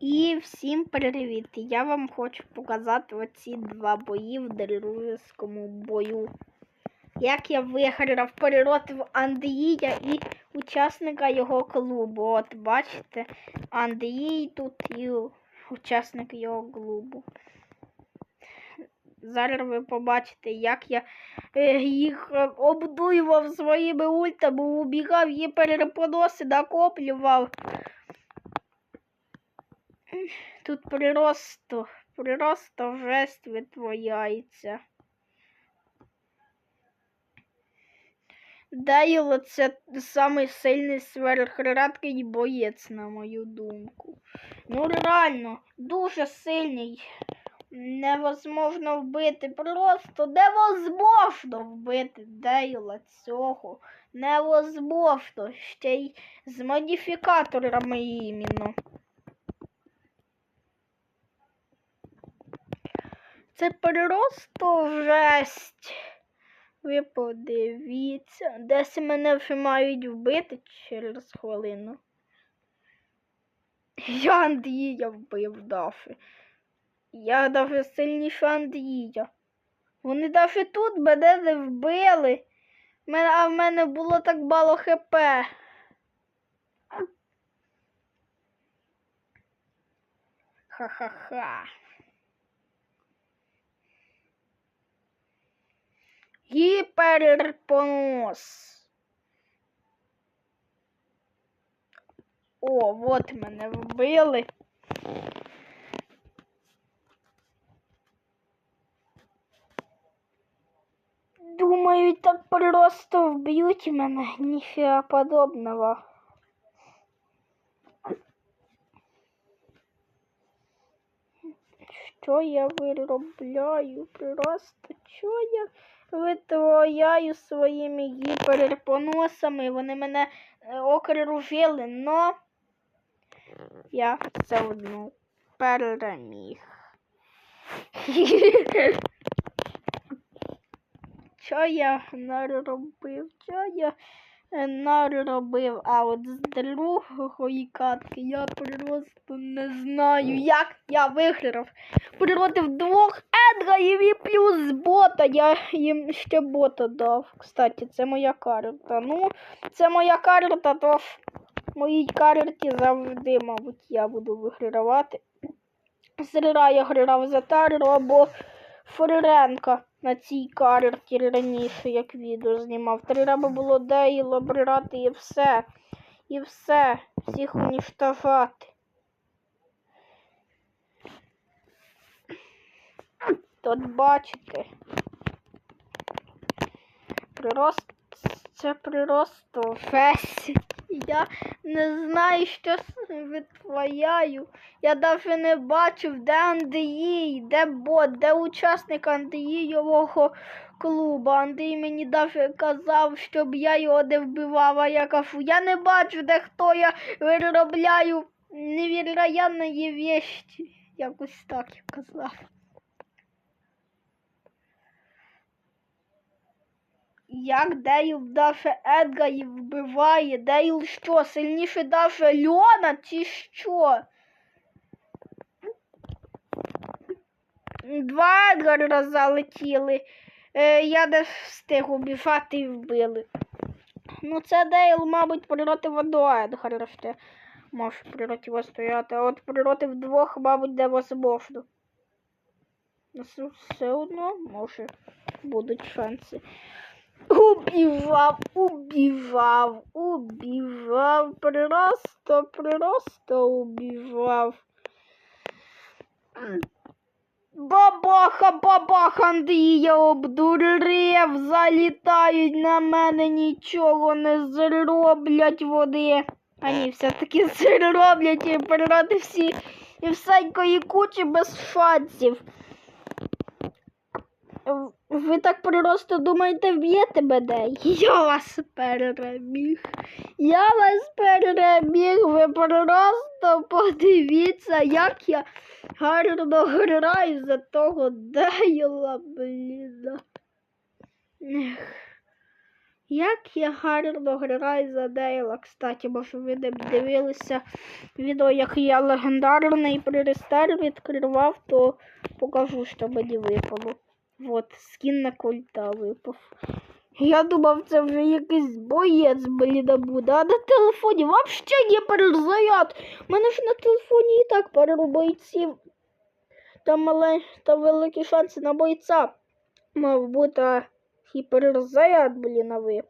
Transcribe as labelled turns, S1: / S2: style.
S1: І всім привіт! Я вам хочу показати оці два бої в дружеському бою. Як я виграв переротив Андрія і учасника його клубу. От бачите, Андрій тут і учасник його клубу. Зараз ви побачите, як я е, їх е, обдуював своїми ультами, убігав, її перепоноси, накоплював. Тут просто, просто жесть витворяється. Дейло це самий сильний сверхредкий боєць, на мою думку. Ну реально, дуже сильний. Невозможно вбити. Просто невозможно вбити Дейла цього. Невозможно. Ще й з модифікаторами іменно. Це просто жесть. Ви подивіться, десь мене вже мають вбити через хвилину. Я Андрія вбив Дафи. Я даже сильніше Андрія. Вони даже тут мене не вбили. А в мене було так мало хп. Ха-ха-ха. Гіперпонос. О, от мене вбили. Думаю, так просто вб'ють мене, ніфіга подобного. Що я виробляю? Просто що я витворяю своїми гіперпоносами? Вони мене е, окружили, но я все одно переміг. Що я наробив? Що я наробив? А от з другої катки я просто не знаю, як я виграв. Проти двох едгаїв і плюс бота. Я їм ще бота дав. Кстати, це моя карта. Ну, це моя карта, то в моїй карті завжди, мабуть, я буду вигравати. Зря я грав за Тару або Френка на цій карті раніше, як відео знімав. Треба було Дейло брати і все. І все. Всіх уніштажати. Тут бачите. Прирост це просто жесть. Я не знаю, що витворяю. Я навіть не бачив, де Андрій, де бот, де учасник Андрійового клубу. Андрій мені навіть казав, щоб я його не вбивав, а я кажу, я не бачу, де хто я виробляю невероятні вещі. Якось так я казав. Як Дейл даже Едгарів вбиває? Дейл що, сильніше даже Льона чи що? Два Едгара залетіли. Е, я не встиг убіжати і вбили. Ну це Дейл, мабуть, проти одного Едгара ще може протистояти, а от проти двох, мабуть, невозможно. Ну, все одно, може, будуть шанси. Убивав, убивав, убивав, просто, просто убивав. Бабаха, бабаха, Андрія обдурив, залітають на мене, нічого не зроблять вони. А ні, все-таки зроблять і проти всі і всякої кучі без шансів. Ви так просто думаєте, вб'єте мене? Я вас переміг. Я вас переміг. Ви просто подивіться, як я гарно граю за того Дейла, блін. Як я гарно граю за Дейла, кстати, може ви не дивилися відео, як я легендарний пререстер відкривав, то покажу, що мені випало. Вот, скін на кольта випав. Я думав, це вже якийсь боєць, блін. А на телефоні взагалі є перезаряд. У мене ж на телефоні і так пару бойців. Там, мали, там великі шанси на бойця. Мав бути гіперзаряд, блін, а випав.